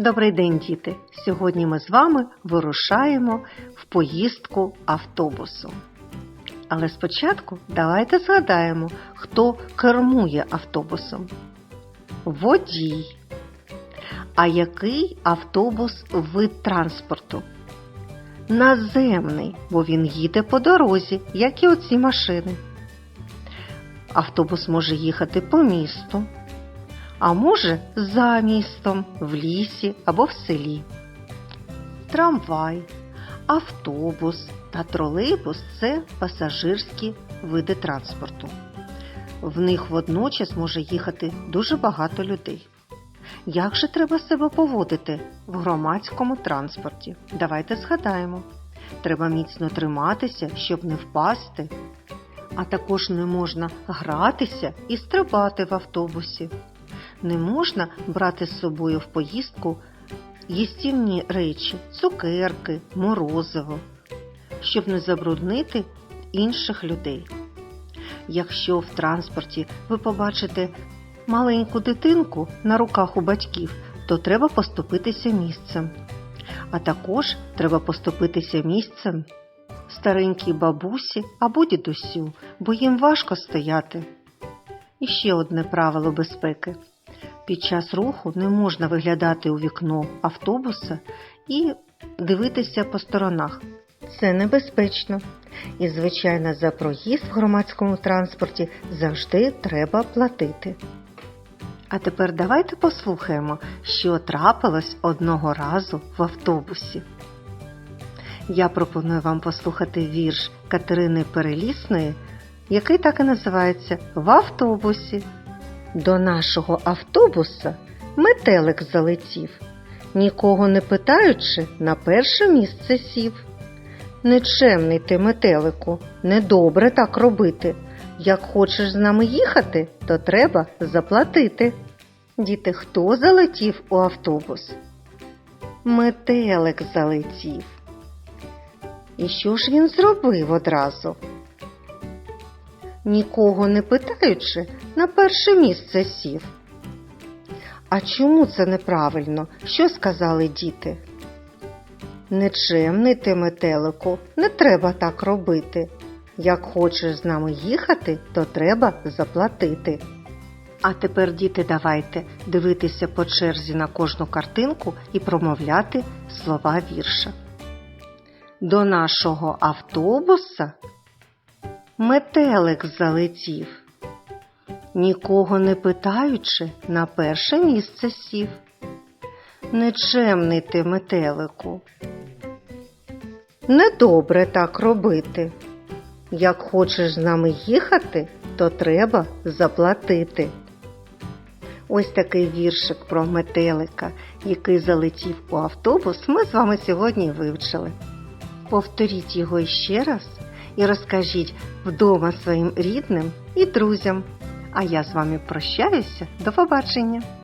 Добрий день, діти! Сьогодні ми з вами вирушаємо в поїздку автобусом. Але спочатку давайте згадаємо, хто кермує автобусом. Водій. А який автобус вид транспорту? Наземний, бо він їде по дорозі, як і оці машини. Автобус може їхати по місту, а може за містом, в лісі або в селі. Трамвай, автобус та тролейбус це пасажирські види транспорту. В них водночас може їхати дуже багато людей. Як же треба себе поводити в громадському транспорті? Давайте згадаємо. Треба міцно триматися, щоб не впасти, а також не можна гратися і стрибати в автобусі. Не можна брати з собою в поїздку їстівні речі, цукерки, морозиво, щоб не забруднити інших людей. Якщо в транспорті ви побачите маленьку дитинку на руках у батьків, то треба поступитися місцем. А також треба поступитися місцем старенькій бабусі або дідусю, бо їм важко стояти. І ще одне правило безпеки. Під час руху не можна виглядати у вікно автобуса і дивитися по сторонах. Це небезпечно. І, звичайно, за проїзд в громадському транспорті завжди треба платити. А тепер давайте послухаємо, що трапилось одного разу в автобусі. Я пропоную вам послухати вірш Катерини Перелісної, який так і називається В автобусі. До нашого автобуса метелик залетів, нікого не питаючи, на перше місце сів. Нечемний ти, метелику, недобре так робити. Як хочеш з нами їхати, то треба заплатити. Діти, хто залетів у автобус? Метелик залетів. І що ж він зробив одразу? Нікого не питаючи, на перше місце сів. А чому це неправильно? Що сказали діти? Нечемний ти, метелику, не треба так робити. Як хочеш з нами їхати, то треба заплатити. А тепер, діти, давайте дивитися по черзі на кожну картинку і промовляти слова вірша. До нашого автобуса метелик залетів, нікого не питаючи, на перше місце сів. Нечемний ти, метелику. Недобре так робити. Як хочеш з нами їхати, то треба заплатити. Ось такий віршик про метелика, який залетів у автобус, ми з вами сьогодні вивчили. Повторіть його іще раз і розкажіть вдома своїм рідним і друзям. А я з вами прощаюся. До побачення!